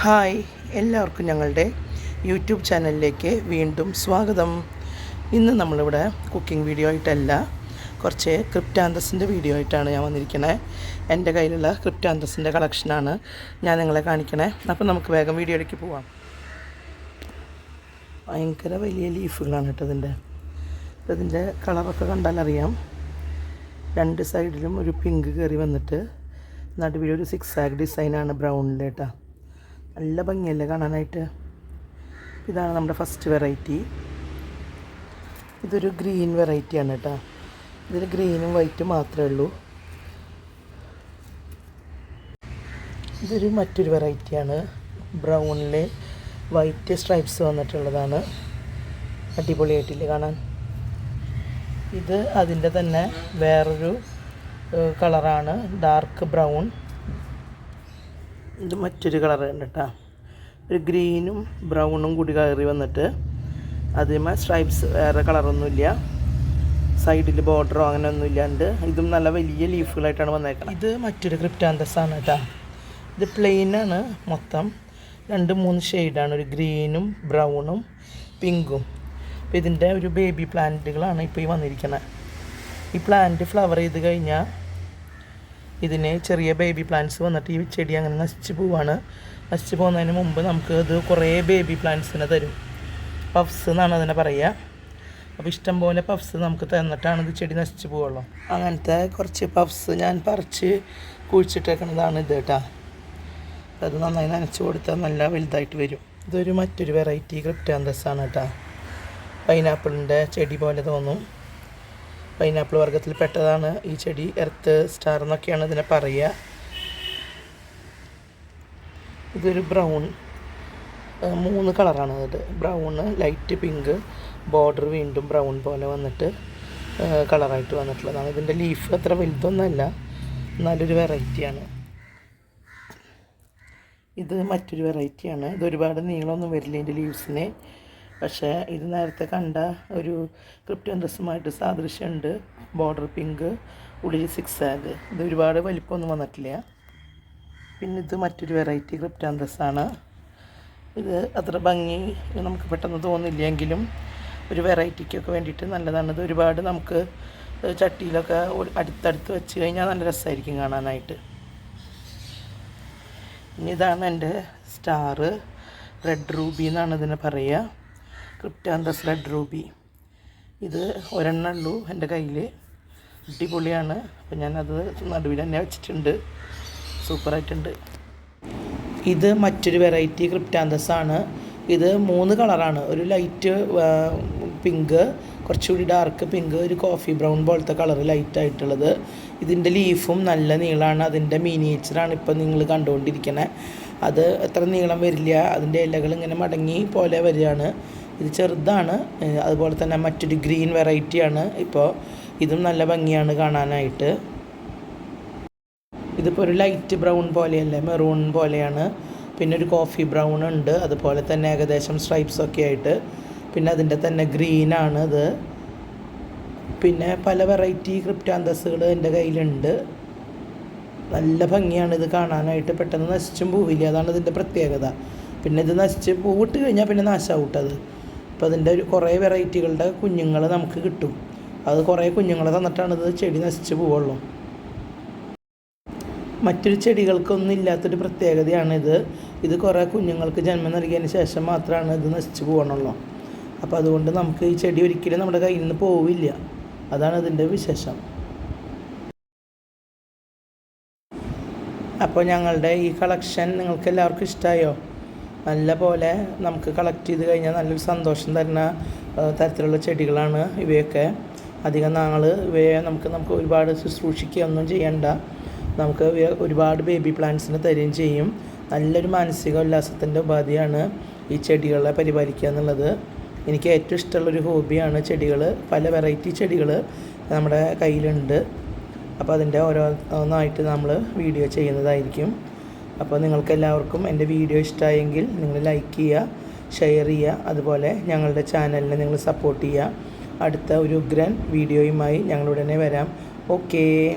Hi എല്ലാവർക്കും ഞങ്ങളുടെ YouTube ചാനലിലേക്ക് വീണ്ടും സ്വാഗതം. ഇന്ന് നമ്മളിവിടെ കുക്കിംഗ് വീഡിയോ ആയിട്ടല്ല കുറച്ച് ക്രിപ്റ്റാന്തസിന്റെ വീഡിയോ ആയിട്ടാണ് ഞാൻ വന്നിരിക്കണേ. എന്റെ കയ്യിലുള്ള ക്രിപ്റ്റാന്തസിന്റെ കളക്ഷനാണ് ഞാൻ നിങ്ങളെ കാണിക്കണേ. അപ്പം നമുക്ക് വേഗം വീഡിയോയിലേക്ക് പോവാം. ഭയങ്കര വലിയ ലീഫുകളാണ് കേട്ടോ ഇതിന്റെ. ഇതിന്റെ കളറൊക്കെ കണ്ടാലറിയാം രണ്ട് സൈഡിലും ഒരു പിങ്ക് കയറി വന്നിട്ട് നടുവിലൊരു സിക്സ് ആഗ് ഡിസൈനാണ് ബ്രൗണിലേട്ടാ നല്ല ഭംഗിയല്ലേ കാണാനായിട്ട്? ഇതാണ് നമ്മുടെ ഫസ്റ്റ് വെറൈറ്റി ഇതൊരു ഗ്രീൻ വെറൈറ്റിയാണ് കേട്ടോ. ഇതിൽ ഗ്രീനും വൈറ്റും മാത്രമേ ഉള്ളൂ. ഇതൊരു മറ്റൊരു വെറൈറ്റിയാണ് ബ്രൗണിൽ വൈറ്റ് സ്ട്രൈപ്സ് വന്നിട്ടുള്ളതാണ്. അടിപൊളിയായിട്ടില്ലേ കാണാൻ? ഇത് അതിന്റെ തന്നെ വേറൊരു കളറാണ് ഡാർക്ക് ബ്രൗൺ ഇത് മറ്റൊരു കളർ ഉണ്ട് കേട്ടോ ഒരു ഗ്രീനും ബ്രൗണും കൂടി കയറി വന്നിട്ട് അതിന്മേൽ സ്ട്രൈപ്സ് വേറെ കളറൊന്നുമില്ല. സൈഡിൽ ബോർഡറോ അങ്ങനെ ഒന്നും ഇല്ലാണ്ട് ഇതും നല്ല വലിയ ലീഫുകളായിട്ടാണ് വന്നേക്കുന്നത് ഇത് മറ്റൊരു ക്രിപ്റ്റാന്തസ് ആണ് കേട്ടോ. ഇത് പ്ലെയിനാണ് മൊത്തം. രണ്ട് മൂന്ന് ഷെയ്ഡാണ് ഒരു ഗ്രീനും ബ്രൗണും പിങ്കും. അപ്പോൾ ഇതിന്റെ ഒരു ബേബി പ്ലാന്റുകളാണ് ഇപ്പോൾ ഈ വന്നിരിക്കുന്നത് ഈ പ്ലാന്റ് ഫ്ലവർ ചെയ്ത് കഴിഞ്ഞാൽ ഇതിന് ചെറിയ ബേബി പ്ലാന്റ്സ് വന്നിട്ട് ഈ ചെടി അങ്ങനെ നശിച്ച് പോവാണ്. നശിച്ച് പോകുന്നതിന് മുമ്പ് നമുക്ക് ഇത് കുറേ ബേബി പ്ലാന്റ്സിനെ തരും. പഫ്സ് എന്നാണ് അതിനെ പറയുക. അപ്പോൾ ഇഷ്ടം പോലെ പഫ്സ് നമുക്ക് തന്നിട്ടാണ് ഇത് ചെടി നശിച്ച് പോവുള്ളൂ. അങ്ങനത്തെ കുറച്ച് പഫ്സ് ഞാൻ പറിച്ച് കുഴിച്ചിട്ടേക്കുന്നതാണ് ഇത് കേട്ടോ. അത് നന്നായി നനച്ച് കൊടുത്താൽ നല്ല വലുതായിട്ട് വരും. ഇതൊരു മറ്റൊരു വെറൈറ്റി ക്രിപ്റ്റാന്തസ് ആണ് കേട്ടോ. പൈനാപ്പിളിന്റെ ചെടി പോലെ തോന്നും. പൈനാപ്പിൾ വർഗത്തിൽ പെട്ടതാണ് ഈ ചെടി. എർത്ത് സ്റ്റാർ എന്നൊക്കെയാണ് ഇതിനെ പറയുക. ഇതൊരു ബ്രൗൺ മൂന്ന് കളറാണ് ഇത്. ബ്രൗണ് ലൈറ്റ് പിങ്ക് ബോർഡർ വീണ്ടും ബ്രൗൺ പോലെ വന്നിട്ട് കളറായിട്ട് വന്നിട്ടുള്ളതാണ്. ഇതിന്റെ ലീഫ് അത്ര വലുതൊന്നുമല്ല നല്ലൊരു വെറൈറ്റിയാണ് ഇത് മറ്റൊരു വെറൈറ്റിയാണ് ഇത് ഒരുപാട് നീളമൊന്നും വരില്ല ഇതിന്റെ ലീവ്സിന് പക്ഷേ ഇത് നേരത്തെ കണ്ട ഒരു ക്രിപ്റ്റോന്തസുമായിട്ട് സാദൃശ്യമുണ്ട്. ബോർഡർ പിങ്ക് ഉള്ളിൽ സിക്സ് ആഗ് ഇത് ഒരുപാട് വലിപ്പമൊന്നും വന്നിട്ടില്ല. പിന്നെ ഇത് മറ്റൊരു വെറൈറ്റി ക്രിപ്റ്റോൺ ഡ്രസ്സാണ്. ഇത് അത്ര ഭംഗി നമുക്ക് പെട്ടെന്ന് തോന്നില്ലെങ്കിലും ഒരു വെറൈറ്റിക്കൊക്കെ വേണ്ടിയിട്ട് നല്ലതാണ്. ഇത് ഒരുപാട് നമുക്ക് ചട്ടിയിലൊക്കെ അടുത്തടുത്ത് വെച്ച് കഴിഞ്ഞാൽ നല്ല രസമായിരിക്കും കാണാനായിട്ട്. ഇനി ഇതാണ് എന്റെ സ്റ്റാറ്. റെഡ് റൂബി എന്നാണ് ഇതിനെ പറയുക. ക്രിപ്റ്റാന്തസ് റെഡ് റൂബി ഇത് ഒരെണ്ണം ഉള്ളൂ എന്റെ കയ്യിൽ. അടിപൊളിയാണ്. അപ്പം ഞാനത് നടുവിൽ തന്നെ വെച്ചിട്ടുണ്ട്. സൂപ്പറായിട്ടുണ്ട്. ഇത് മറ്റൊരു വെറൈറ്റി ക്രിപ്റ്റാന്തസ് ആണ്. ഇത് മൂന്ന് കളറാണ് ഒരു ലൈറ്റ് പിങ്ക് കുറച്ചുകൂടി ഡാർക്ക് പിങ്ക് ഒരു കോഫി ബ്രൗൺ പോലത്തെ കളർ ലൈറ്റ് ആയിട്ടുള്ളത്. ഇതിന്റെ ലീഫും നല്ല നീളമാണ്. അതിന്റെ മിനിയേച്ചറാണ് ഇപ്പം നിങ്ങൾ കണ്ടുകൊണ്ടിരിക്കുന്നത് അത് എത്ര നീളം വരില്ല. അതിന്റെ ഇലകൾ ഇങ്ങനെ മടങ്ങി പോലെ വരികയാണ്. ഇത് ചെറുതാണ്. അതുപോലെ തന്നെ മറ്റൊരു ഗ്രീൻ വെറൈറ്റിയാണ് ഇപ്പോൾ ഇതും നല്ല ഭംഗിയാണ് കാണാനായിട്ട്. ഇതിപ്പോൾ ഒരു ലൈറ്റ് ബ്രൗൺ പോലെയല്ലേ മെറൂൺ പോലെയാണ്. പിന്നെ ഒരു കോഫി ബ്രൗൺ ഉണ്ട്. അതുപോലെ തന്നെ ഏകദേശം സ്ട്രൈപ്സ് ഒക്കെ ആയിട്ട്. പിന്നെ അതിന്റെ തന്നെ ഗ്രീനാണ് ഇത്. പിന്നെ പല വെറൈറ്റി ക്രിപ്റ്റാന്തസുകൾ എന്റെ കയ്യിലുണ്ട്. നല്ല ഭംഗിയാണ് ഇത് കാണാനായിട്ട്. പെട്ടെന്ന് നശിച്ചും പോവില്ല. അതാണ് ഇതിന്റെ പ്രത്യേകത. പിന്നെ ഇത് നശിച്ച് പൂവിട്ട് കഴിഞ്ഞാൽ പിന്നെ നാശാവൂട്ടത്. അപ്പോൾ അതിന്റെ ഒരു കുറേ വെറൈറ്റികളുടെ കുഞ്ഞുങ്ങൾ നമുക്ക് കിട്ടും. അത് കുറേ കുഞ്ഞുങ്ങൾ തന്നിട്ടാണ് ഇത് ചെടി നശിച്ച് പോവുള്ളൂ. മറ്റൊരു ചെടികൾക്കൊന്നും ഇല്ലാത്തൊരു പ്രത്യേകതയാണ് ഇത്. ഇത് കുറേ കുഞ്ഞുങ്ങൾക്ക് ജന്മം നൽകിയതിന് ശേഷം മാത്രമാണ് ഇത് നശിച്ച് പോകണുള്ളൂ അപ്പോൾ അതുകൊണ്ട് നമുക്ക് ഈ ചെടി ഒരിക്കലും നമ്മുടെ കയ്യിൽ നിന്ന് പോവില്ല. അതാണ് ഇതിന്റെ വിശേഷം. അപ്പോൾ ഞങ്ങളുടെ ഈ കളക്ഷൻ നിങ്ങൾക്ക് എല്ലാവർക്കും ഇഷ്ടമായോ നല്ല പോലെ നമുക്ക് കളക്ട് ചെയ്ത് കഴിഞ്ഞാൽ നല്ലൊരു സന്തോഷം തരുന്ന തരത്തിലുള്ള ചെടികളാണ് ഇവയൊക്കെ. അധികം നാൾ ഇവയെ നമുക്ക് നമുക്ക് ഒരുപാട് ശുശ്രൂഷിക്കുകയൊന്നും ചെയ്യണ്ട. നമുക്ക് ഒരുപാട് ബേബി പ്ലാന്റ്സിന് തരുകയും ചെയ്യും. നല്ലൊരു മാനസിക ഉല്ലാസത്തിന്റെ ഉപാധിയാണ് ഈ ചെടികളെ പരിപാലിക്കുക എന്നുള്ളത്. എനിക്ക് ഏറ്റവും ഇഷ്ടമുള്ളൊരു ഹോബിയാണ് ചെടികൾ പല വെറൈറ്റി ചെടികൾ നമ്മുടെ കയ്യിലുണ്ട്. അപ്പോൾ അതിന്റെ ഓരോന്നായിട്ട് നമ്മൾ വീഡിയോ ചെയ്യുന്നതായിരിക്കും. അപ്പോൾ നിങ്ങൾക്ക് എല്ലാവർക്കും എന്റെ വീഡിയോ ഇഷ്ടമായെങ്കിൽ നിങ്ങൾ ലൈക്ക് ചെയ്യുക ഷെയർ ചെയ്യുക അതുപോലെ ഞങ്ങളുടെ ചാനലിനെ നിങ്ങൾ സപ്പോർട്ട് ചെയ്യുക. അടുത്ത ഒരു ഉഗ്രൻ വീഡിയോയുമായി ഞങ്ങളുടനെ വരാം. ഓക്കേ